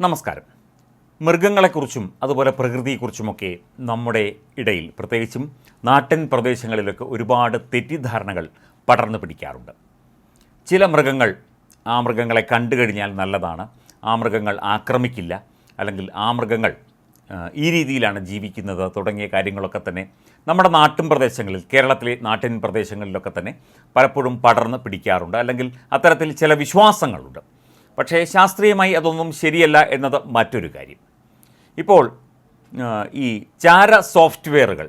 നമസ്കാരം. മൃഗങ്ങളെക്കുറിച്ചും അതുപോലെ പ്രകൃതിയെക്കുറിച്ചുമൊക്കെ നമ്മുടെ ഇടയിൽ പ്രത്യേകിച്ചും നാട്ടിൻ പ്രദേശങ്ങളിലൊക്കെ ഒരുപാട് തെറ്റിദ്ധാരണകൾ പടർന്നു പിടിക്കാറുണ്ട്. ചില മൃഗങ്ങൾ ആ മൃഗങ്ങളെ കണ്ടു കഴിഞ്ഞാൽ നല്ലതാണ്. ആ മൃഗങ്ങൾ ആക്രമിക്കില്ല. അല്ലെങ്കിൽ ആ മൃഗങ്ങൾ ഈ രീതിയിലാണ് ജീവിക്കുന്നത് തുടങ്ങിയ കാര്യങ്ങളൊക്കെ തന്നെ നമ്മുടെ നാട്ടിൻ പ്രദേശങ്ങളിൽ കേരളത്തിലെ നാട്ടിൻ പ്രദേശങ്ങളിലൊക്കെ തന്നെ പലപ്പോഴും പടർന്ന് പിടിക്കാറുണ്ട്. അല്ലെങ്കിൽ അത്തരത്തിൽ ചില വിശ്വാസങ്ങളുണ്ട്. പക്ഷേ ശാസ്ത്രീയമായി അതൊന്നും ശരിയല്ല എന്നത് മറ്റൊരു കാര്യം. ഇപ്പോൾ ഈ ചാര സോഫ്റ്റ്വെയറുകൾ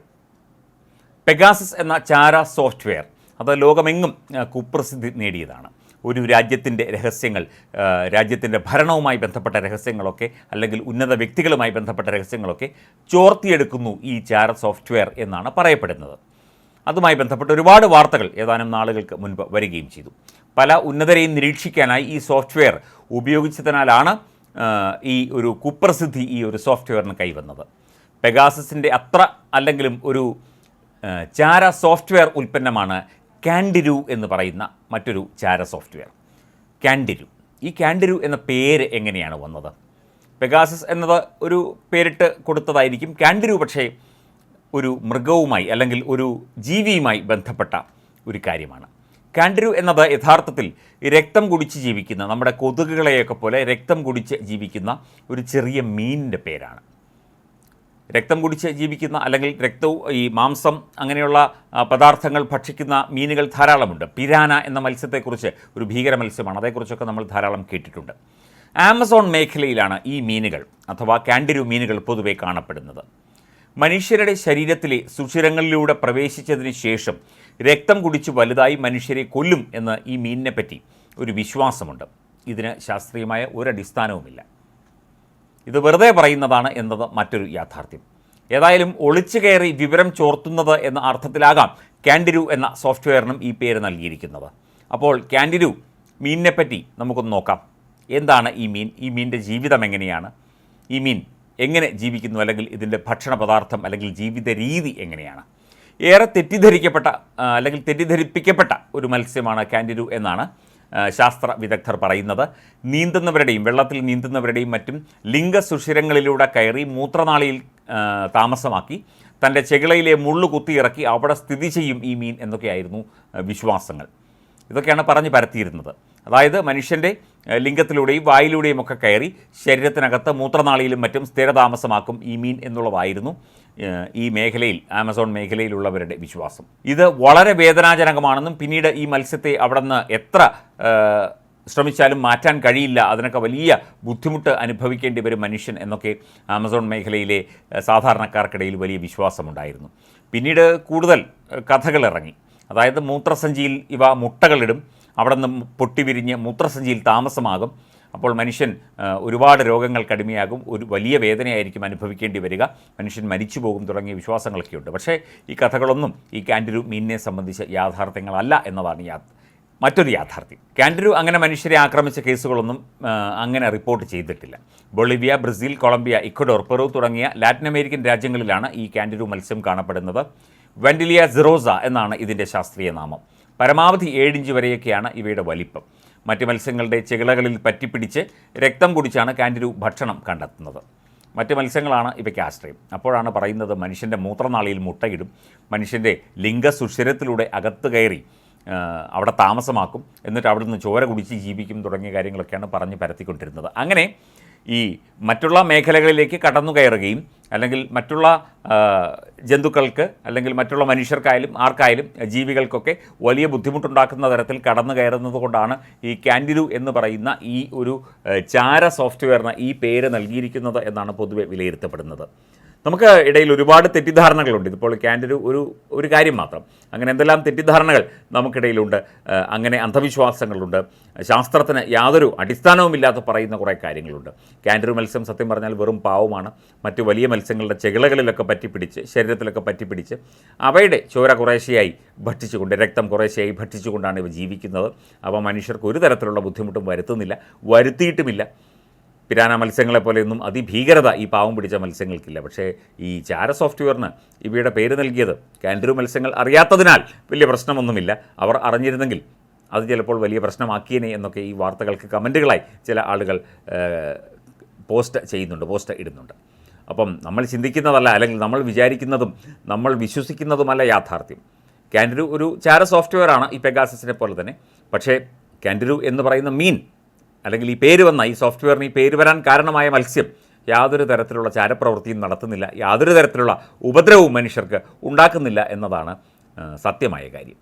പെഗാസസ് എന്ന ചാര സോഫ്റ്റ്വെയർ അത് ലോകമെങ്ങും കുപ്രസിദ്ധി നേടിയതാണ്. ഒരു രാജ്യത്തിന്റെ രഹസ്യങ്ങൾ രാജ്യത്തിന്റെ ഭരണവുമായി ബന്ധപ്പെട്ട രഹസ്യങ്ങളൊക്കെ അല്ലെങ്കിൽ ഉന്നത വ്യക്തികളുമായി ബന്ധപ്പെട്ട രഹസ്യങ്ങളൊക്കെ ചോർത്തിയെടുക്കുന്നു ഈ ചാര സോഫ്റ്റ്വെയർ എന്നാണ് പറയപ്പെടുന്നത്. അതുമായി ബന്ധപ്പെട്ട ഒരുപാട് വാർത്തകൾ ഏതാനും നാളുകൾക്ക് മുൻപ് വരികയും ചെയ്തു. പല ഉന്നതരെയും നിരീക്ഷിക്കാനായി ഈ സോഫ്റ്റ്വെയർ ഉപയോഗിച്ചതിനാലാണ് ഈ ഒരു കുപ്രസിദ്ധി ഈ ഒരു സോഫ്റ്റ്വെയറിന് കൈവന്നത്. പെഗാസസിന്റെ അത്ര അല്ലെങ്കിലും ഒരു ചാര സോഫ്റ്റ്വെയർ ഉൽപ്പന്നമാണ് കാൻഡിരു എന്ന് പറയുന്ന മറ്റൊരു ചാര സോഫ്റ്റ്വെയർ. കാൻഡിരു. ഈ കാൻഡിരു എന്ന പേര് എങ്ങനെയാണ് വന്നത്? പെഗാസസ് എന്നത് ഒരു പേരിട്ട് കൊടുത്തതായിരിക്കും. കാൻഡിരു പക്ഷേ ഒരു മൃഗവുമായി അല്ലെങ്കിൽ ഒരു ജീവിയുമായി ബന്ധപ്പെട്ട ഒരു കാര്യമാണ്. കാൻഡിരു എന്നത് യഥാർത്ഥത്തിൽ രക്തം കുടിച്ച് ജീവിക്കുന്ന നമ്മുടെ കൊതുകുകളെയൊക്കെ പോലെ രക്തം കുടിച്ച് ജീവിക്കുന്ന ഒരു ചെറിയ മീനിന്റെ പേരാണ്. രക്തം കുടിച്ച് ജീവിക്കുന്ന അല്ലെങ്കിൽ രക്തവും ഈ മാംസം അങ്ങനെയുള്ള പദാർത്ഥങ്ങൾ ഭക്ഷിക്കുന്ന മീനുകൾ ധാരാളമുണ്ട്. പിരാന എന്ന മത്സ്യത്തെക്കുറിച്ച് ഒരു ഭീകര മത്സ്യമാണ്. അതേക്കുറിച്ചൊക്കെ നമ്മൾ ധാരാളം കേട്ടിട്ടുണ്ട്. ആമസോൺ മേഖലയിലാണ് ഈ മീനുകൾ അഥവാ കാൻഡിരു മീനുകൾ പൊതുവെ കാണപ്പെടുന്നത്. മനുഷ്യരുടെ ശരീരത്തിലെ സുഷിരങ്ങളിലൂടെ പ്രവേശിച്ചതിന് ശേഷം രക്തം കുടിച്ച് വലുതായി മനുഷ്യരെ കൊല്ലും എന്ന് ഈ മീനിനെ പറ്റി ഒരു വിശ്വാസമുണ്ട്. ഇതിന് ശാസ്ത്രീയമായ ഒരടിസ്ഥാനവുമില്ല ഇത് വെറുതെ പറയുന്നതാണ് എന്നത് മറ്റൊരു യാഥാർത്ഥ്യം. ഏതായാലും ഒളിച്ചു കയറി വിവരം ചോർത്തുന്നത് എന്ന അർത്ഥത്തിലാകാം കാൻഡിരു എന്ന സോഫ്റ്റ്വെയറിനും ഈ പേര് നൽകിയിരിക്കുന്നത്. അപ്പോൾ കാൻഡിരു മീനിനെ പറ്റി നമുക്കൊന്ന് നോക്കാം. എന്താണ് ഈ മീൻ? ഈ മീനിന്റെ ജീവിതം എങ്ങനെയാണ്? ഈ മീൻ എങ്ങനെ ജീവിക്കുന്നു അല്ലെങ്കിൽ ഇതിന്റെ ഭക്ഷണ പദാർത്ഥം അല്ലെങ്കിൽ ജീവിത രീതി എങ്ങനെയാണ്? ഏറെ തെറ്റിദ്ധരിക്കപ്പെട്ട അല്ലെങ്കിൽ തെറ്റിദ്ധരിപ്പിക്കപ്പെട്ട ഒരു മത്സ്യമാണ് കാൻഡിരു എന്നാണ് ശാസ്ത്ര വിദഗ്ധർ പറയുന്നത്. നീന്തുന്നവരുടെയും വെള്ളത്തിൽ നീന്തുന്നവരുടെയും മറ്റും ലിംഗ സുഷിരങ്ങളിലൂടെ കയറി മൂത്രനാളിയിൽ താമസമാക്കി തന്റെ ചെകിളയിലെ മുള്ളു കുത്തിയിറക്കി അവിടെ സ്ഥിതി ചെയ്യും ഈ മീൻ എന്നൊക്കെയായിരുന്നു വിശ്വാസങ്ങൾ. ഇതൊക്കെയാണ് പറഞ്ഞു പരത്തിയിരുന്നത്. അതായത് മനുഷ്യന്റെ ലിംഗത്തിലൂടെയും വായിലൂടെയും ഒക്കെ കയറി ശരീരത്തിനകത്ത് മൂത്രനാളിയിലും മറ്റും സ്ഥിരതാമസമാക്കും ഈ മീൻ എന്നുള്ളതായിരുന്നു ഈ മേഖലയിൽ ആമസോൺ മേഖലയിലുള്ളവരുടെ വിശ്വാസം. ഇത് വളരെ വേദനാജനകമാണെന്നും പിന്നീട് ഈ മത്സ്യത്തെ അവിടെ നിന്ന് എത്ര ശ്രമിച്ചാലും മാറ്റാൻ കഴിയില്ല അതിനൊക്കെ വലിയ ബുദ്ധിമുട്ട് അനുഭവിക്കേണ്ടി വരും മനുഷ്യൻ എന്നൊക്കെ ആമസോൺ മേഖലയിലെ സാധാരണക്കാർക്കിടയിൽ വലിയ വിശ്വാസമുണ്ടായിരുന്നു. പിന്നീട് കൂടുതൽ കഥകൾ ഇറങ്ങി. അതായത് മൂത്രസഞ്ചിയിൽ ഇവ മുട്ടകളിടും അവിടെ നിന്ന് പൊട്ടിവിരിഞ്ഞ് മൂത്രസഞ്ചിയിൽ താമസമാകും. അപ്പോൾ മനുഷ്യൻ ഒരുപാട് രോഗങ്ങൾ അടിമയാകും. ഒരു വലിയ വേദനയായിരിക്കും അനുഭവിക്കേണ്ടി വരിക. മനുഷ്യൻ മരിച്ചു പോകും തുടങ്ങിയ വിശ്വാസങ്ങളൊക്കെയുണ്ട്. പക്ഷേ ഈ കഥകളൊന്നും ഈ കാൻഡിരു മീനിനെ സംബന്ധിച്ച് യാഥാർത്ഥ്യങ്ങളല്ല എന്നതാണ് യാ മറ്റൊരു യാഥാർത്ഥ്യം. കാൻഡിരു അങ്ങനെ മനുഷ്യരെ ആക്രമിച്ച കേസുകളൊന്നും അങ്ങനെ റിപ്പോർട്ട് ചെയ്തിട്ടില്ല. Bolivia Brazil Colombia Ecuador Peru തുടങ്ങിയ ലാറ്റിൻ അമേരിക്കൻ രാജ്യങ്ങളിലാണ് ഈ കാൻഡിരു മത്സ്യം കാണപ്പെടുന്നത്. വെൻഡിലിയ സിറോസ എന്നാണ് ഇതിന്റെ ശാസ്ത്രീയ നാമം. പരമാവധി ഏഴിഞ്ച് വരെയൊക്കെയാണ് ഇവയുടെ വലിപ്പം. മറ്റ് മത്സ്യങ്ങളുടെ ചെകിളകളിൽ പറ്റിപ്പിടിച്ച് രക്തം കുടിച്ചാണ് കാൻഡിരു ഭക്ഷണം കണ്ടെത്തുന്നത്. മറ്റ് മത്സ്യങ്ങളാണ് ഇവയ്ക്ക് ആശ്രയം. അപ്പോഴാണ് പറയുന്നത് മനുഷ്യന്റെ മൂത്രനാളിയിൽ മുട്ടയിടും മനുഷ്യന്റെ ലിംഗസുഷിരത്തിലൂടെ അകത്ത് കയറി അവിടെ താമസമാക്കും എന്നിട്ട് അവിടെ നിന്ന് ചോര കുടിച്ച് ജീവിക്കും തുടങ്ങിയ കാര്യങ്ങളൊക്കെയാണ് പറഞ്ഞ് പരത്തിക്കൊണ്ടിരുന്നത്. അങ്ങനെ ഈ മറ്റുള്ള മേഖലകളിലേക്ക് കടന്നു കയറുകയും അല്ലെങ്കിൽ മറ്റുള്ള ജന്തുക്കൾക്ക് അല്ലെങ്കിൽ മറ്റുള്ള മനുഷ്യർക്കായാലും ആർക്കായാലും ജീവികൾക്കൊക്കെ വലിയ ബുദ്ധിമുട്ടുണ്ടാക്കുന്ന തരത്തിൽ കടന്നു കയറുന്നത് കൊണ്ടാണ് ഈ കാൻഡിരു എന്ന് പറയുന്ന ഈ ഒരു ചാര സോഫ്റ്റ്വെയറിന് ഈ പേര് നൽകിയിരിക്കുന്നത് എന്നാണ് പൊതുവെ വിലയിരുത്തപ്പെടുന്നത്. നമുക്ക് ഇടയിൽ ഒരുപാട് തെറ്റിദ്ധാരണകളുണ്ട്. ഇതിപ്പോൾ ക്യാൻഡിഡ് ഒരു ഒരു കാര്യം മാത്രം. അങ്ങനെ എന്തെല്ലാം തെറ്റിദ്ധാരണകൾ നമുക്കിടയിലുണ്ട് അങ്ങനെ അന്ധവിശ്വാസങ്ങളുണ്ട് ശാസ്ത്രത്തിന് യാതൊരു അടിസ്ഥാനവുമില്ലാത്ത പറയുന്ന കുറേ കാര്യങ്ങളുണ്ട്. ക്യാൻഡർ മത്സ്യം സത്യം പറഞ്ഞാൽ വെറും പാവമാണ്. മറ്റു വലിയ മത്സ്യങ്ങളുടെ ചെകിളകളിലൊക്കെ പറ്റിപ്പിടിച്ച് ശരീരത്തിലൊക്കെ പറ്റിപ്പിടിച്ച് അവയുടെ ചോര കുറേശ്ശെയായി ഭക്ഷിച്ചുകൊണ്ട് രക്തം കുറേശ്ശെയായി ഭക്ഷിച്ചുകൊണ്ടാണ് ഇവ ജീവിക്കുന്നത്. അവ മനുഷ്യർക്ക് ഒരു തരത്തിലുള്ള ബുദ്ധിമുട്ടും വരുത്തുന്നില്ല വരുത്തിയിട്ടുമില്ല. പിരാന മത്സ്യങ്ങളെ പോലെയൊന്നും അതിഭീകരത ഈ പാവം പിടിച്ച മത്സ്യങ്ങൾക്കില്ല. പക്ഷേ ഈ ചാര സോഫ്റ്റ്വെയറിന് ഇവയുടെ പേര് നൽകിയത് കാൻഡ്രു മത്സ്യങ്ങൾ അറിയാത്തതിനാൽ വലിയ പ്രശ്നമൊന്നുമില്ല. അവർ അറിഞ്ഞിരുന്നെങ്കിൽ അത് ചിലപ്പോൾ വലിയ പ്രശ്നമാക്കിയേനെ എന്നൊക്കെ ഈ വാർത്തകൾക്ക് കമന്റുകളായി ചില ആളുകൾ പോസ്റ്റ് ചെയ്യുന്നുണ്ട് പോസ്റ്റ് ഇടുന്നുണ്ട്. അപ്പം നമ്മൾ ചിന്തിക്കുന്നതല്ല അല്ലെങ്കിൽ നമ്മൾ വിചാരിക്കുന്നതും നമ്മൾ വിശ്വസിക്കുന്നതുമല്ല യാഥാർത്ഥ്യം. കാൻഡ്രൂ ഒരു ചാര സോഫ്റ്റ്വെയർ ആണ് ഈ പെഗാസസിനെ പോലെ തന്നെ. പക്ഷേ കാൻഡ്രൂ എന്ന് പറയുന്ന മീൻ അല്ലെങ്കിൽ ഈ പേര് വന്ന ഈ സോഫ്റ്റ്വെയറിന് ഈ പേര് വരാൻ കാരണമായ മത്സ്യം യാതൊരു തരത്തിലുള്ള ചാരപ്രവൃത്തിയും നടത്തുന്നില്ല യാതൊരു തരത്തിലുള്ള ഉപദ്രവവും മനുഷ്യർക്ക് ഉണ്ടാക്കുന്നില്ല എന്നതാണ് സത്യമായ കാര്യം.